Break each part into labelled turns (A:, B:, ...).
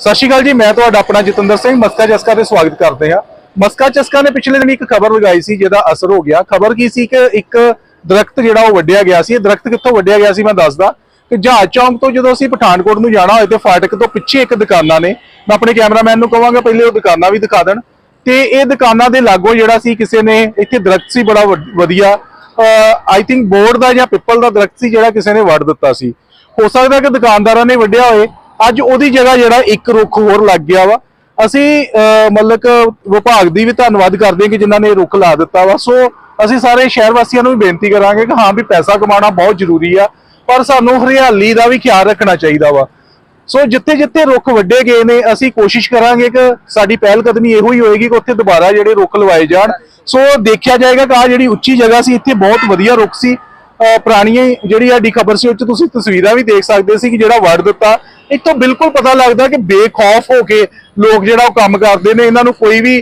A: ਸਤਿ ਸ਼੍ਰੀ ਅਕਾਲ ਜੀ, ਮੈਂ ਤੁਹਾਡਾ ਆਪਣਾ ਜਤਿੰਦਰ ਸਿੰਘ ਮਸਕਾ ਚਸਕਾ ਤੇ ਸਵਾਗਤ ਕਰਦੇ ਹਾਂ। ਮਸਕਾ ਚਸਕਾ ਨੇ ਪਿਛਲੇ ਦਿਨ ਇੱਕ ਖਬਰ ਲਗਾਈ ਸੀ, ਜਿਹਦਾ ਅਸਰ ਹੋ ਗਿਆ। ਖਬਰ ਕੀ ਸੀ ਕਿ ਇੱਕ ਦਰਖਤ ਜਿਹੜਾ ਉਹ ਵੱਢਿਆ ਗਿਆ ਸੀ। ਇਹ ਦਰਖਤ ਕਿੱਥੋਂ ਵੱਢਿਆ ਗਿਆ ਸੀ, ਮੈਂ ਦੱਸਦਾ। ਕਿ ਜਹਾਜ਼ ਚੌਂਕ ਤੋਂ ਜਦੋਂ ਅਸੀਂ ਪਠਾਨਕੋਟ ਨੂੰ ਜਾਣਾ ਹੋਏ ਤੇ ਫਾਟਕ ਤੋਂ ਪਿੱਛੇ ਇੱਕ ਦੁਕਾਨਾਂ ਨੇ, ਮੈਂ ਆਪਣੇ ਕੈਮਰਾਮੈਨ ਨੂੰ ਕਹਾਂਗਾ ਪਹਿਲੇ ਉਹ ਦੁਕਾਨਾਂ ਵੀ ਦਿਖਾ ਦੇਣ। ਤੇ ਇਹ ਦੁਕਾਨਾਂ ਦੇ ਲਾਗੋ ਜਿਹੜਾ ਸੀ, ਕਿਸੇ ਨੇ ਇੱਥੇ ਦਰਖਤ ਸੀ, ਬੜਾ ਵਡ- ਵਧੀਆ। ਆਈ ਥਿੰਕ ਬੋਰਡ ਦਾ ਜਾਂ ਪਿੱਪਲ ਦਾ ਦਰਖਤ ਸੀ, ਜਿਹੜਾ ਕਿਸੇ ਨੇ ਵੱਢ ਦਿੱਤਾ ਸੀ। ਹੋ ਸਕਦਾ ਕਿ ਦੁਕਾਨਦਾਰਾਂ ਨੇ ਵੱਢਿਆ ਹੋਏ। ਅੱਜ ਉਹਦੀ ਜਗ੍ਹਾ ਜਿਹੜਾ ਇੱਕ ਰੁੱਖ ਹੋਰ ਲੱਗ ਗਿਆ ਵਾ। ਅਸੀਂ ਮਤਲਬ ਕਿ ਵਿਭਾਗ ਦੀ ਵੀ ਧੰਨਵਾਦ ਕਰਦੇ ਹਾਂ ਕਿ ਜਿਨ੍ਹਾਂ ਨੇ ਰੁੱਖ ਲਾ ਦਿੱਤਾ ਵਾ। ਸੋ ਅਸੀਂ ਸਾਰੇ ਸ਼ਹਿਰ ਵਾਸੀਆਂ ਨੂੰ ਵੀ ਬੇਨਤੀ ਕਰਾਂਗੇ ਕਿ ਹਾਂ ਵੀ ਪੈਸਾ ਕਮਾਉਣਾ ਬਹੁਤ ਜ਼ਰੂਰੀ ਆ, ਪਰ ਸਾਨੂੰ ਹਰਿਆਲੀ ਦਾ ਵੀ ਖਿਆਲ ਰੱਖਣਾ ਚਾਹੀਦਾ ਵਾ। ਸੋ ਜਿੱਥੇ ਜਿੱਥੇ ਰੁੱਖ ਵੱਡੇ ਗਏ ਨੇ, ਅਸੀਂ ਕੋਸ਼ਿਸ਼ ਕਰਾਂਗੇ ਕਿ ਸਾਡੀ ਪਹਿਲ ਕਦਮੀ ਇਹੋ ਹੀ ਹੋਏਗੀ ਕਿ ਉੱਥੇ ਦੁਬਾਰਾ ਜਿਹੜੇ ਰੁੱਖ ਲਵਾਏ ਜਾਣ। ਸੋ ਦੇਖਿਆ ਜਾਏਗਾ ਕਿ ਆ ਜਿਹੜੀ ਉੱਚੀ ਜਗ੍ਹਾ ਸੀ, ਇੱਥੇ ਬਹੁਤ ਵਧੀਆ ਰੁੱਖ ਸੀ। ਅਹ, ਪੁਰਾਣੀਆਂ ਜਿਹੜੀ ਸਾਡੀ ਖਬਰ ਸੀ, ਉਹ 'ਚ ਤੁਸੀਂ ਤਸਵੀਰਾਂ ਵੀ ਦੇਖ ਸਕਦੇ ਸੀ ਕਿ ਜਿਹੜਾ ਵੱਢ ਦਿੱਤਾ ਇੱਥੋਂ ਬਿਲਕੁਲ ਪਤਾ ਲੱਗਦਾ ਕਿ ਬੇਖੌਫ ਹੋ ਕੇ ਲੋਕ ਜਿਹੜਾ ਉਹ ਕੰਮ ਕਰਦੇ ਨੇ, ਇਹਨਾਂ ਨੂੰ ਕੋਈ ਵੀ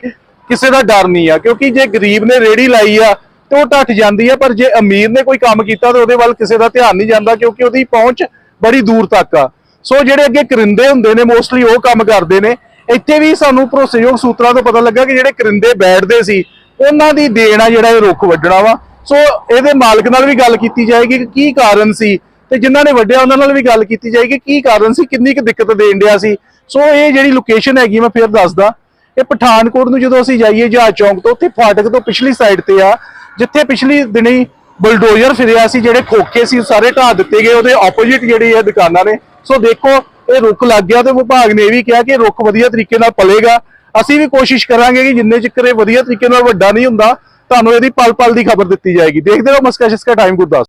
A: ਕਿਸੇ ਦਾ ਡਰ ਨਹੀਂ ਆ, ਕਿਉਂਕਿ ਜੇ ਗਰੀਬ ਨੇ ਰੇੜੀ ਲਾਈ ਆ ਤੇ ਉਹ ਟੱਟ ਜਾਂਦੀ ਆ, ਪਰ ਜੇ ਅਮੀਰ ਨੇ ਕੋਈ ਕੰਮ ਕੀਤਾ ਤੇ ਉਹਦੇ ਵੱਲ ਕਿਸੇ ਦਾ ਧਿਆਨ ਨਹੀਂ ਜਾਂਦਾ, ਕਿਉਂਕਿ ਉਹਦੀ ਪਹੁੰਚ ਬੜੀ ਦੂਰ ਤੱਕ ਆ। ਸੋ ਜਿਹੜੇ ਅੱਗੇ ਕਰਿੰਦੇ ਹੁੰਦੇ ਨੇ ਮੋਸਟਲੀ ਉਹ ਕੰਮ ਕਰਦੇ ਨੇ। ਇੱਥੇ ਵੀ ਸਾਨੂੰ ਭਰੋਸੇਯੋਗ ਸੂਤਰਾਂ ਤੋਂ ਪਤਾ ਲੱਗਾ ਕਿ ਜਿਹੜੇ ਕਰਿੰਦੇ ਬੈਠਦੇ ਸੀ, ਉਹਨਾਂ ਦੀ ਦੇਣ ਆ ਜਿਹੜਾ ਇਹ ਰੁੱਖ ਵੱਢਣਾ ਵਾ। ਸੋ ਇਹਦੇ ਮਾਲਕ ਨਾਲ ਵੀ ਗੱਲ ਕੀਤੀ ਜਾਏਗੀ ਕਿ ਕੀ ਕਾਰਨ ਸੀ ਤੇ ਜਿਨ੍ਹਾਂ ਨੇ ਵੱਡਿਆ ਉਹਨਾਂ ਨਾਲ ਵੀ ਗੱਲ ਕੀਤੀ ਜਾਏਗੀ ਕੀ ਕਾਰਨ ਸੀ, ਕਿੰਨੀ ਕੁ ਦਿੱਕਤ ਦੇਣ ਡਿਆ ਸੀ। ਸੋ ਇਹ ਜਿਹੜੀ ਲੋਕੇਸ਼ਨ ਹੈਗੀ ਮੈਂ ਫੇਰ ਦੱਸਦਾ। ਇਹ ਪਠਾਨਕੋਟ ਨੂੰ ਜਦੋਂ ਅਸੀਂ ਜਾਈਏ ਜਹਾਜ਼ ਚੌਂਕ ਤੋਂ, ਉੱਥੇ ਫਾਟਕ ਤੋਂ ਪਿਛਲੀ ਸਾਈਡ ਤੇ ਆ, ਜਿੱਥੇ ਪਿਛਲੀ ਦਿਨੀ ਬਲਡੋਜ਼ਰ ਫਿਰਿਆ ਸੀ, ਜਿਹੜੇ ਖੋਖੇ ਸੀ ਸਾਰੇ ਢਾਹ ਦਿੱਤੇ ਗਏ, ਉਹਦੇ ਆਪੋਜ਼ਿਟ ਜਿਹੜੀ ਇਹ ਦੁਕਾਨਾਂ ਨੇ। ਸੋ ਦੇਖੋ, ਇਹ ਰੁੱਖ ਲੱਗ ਗਿਆ ਤੇ ਵਿਭਾਗ ਨੇ ਇਹ ਵੀ ਕਿਹਾ ਕਿ ਰੁੱਖ ਵਧੀਆ ਤਰੀਕੇ ਨਾਲ ਪਲੇਗਾ। ਅਸੀਂ ਵੀ ਕੋਸ਼ਿਸ਼ ਕਰਾਂਗੇ ਕਿ ਜਿੰਨੇ ਚਿਰ ਇਹ ਵਧੀਆ ਤਰੀਕੇ ਨਾਲ ਵੱਡਾ ਨਹੀਂ ਹੁੰਦਾ, ਤੁਹਾਨੂੰ ਇਹਦੀ ਪਲ ਪਲ ਦੀ ਖਬਰ ਦਿੱਤੀ ਜਾਏਗੀ। ਦੇਖਦੇ ਰਹੋ ਮਸਕਾ ਸ਼ਿਸਕਾ ਟਾਈਮ ਗੁਰਦਾਸ।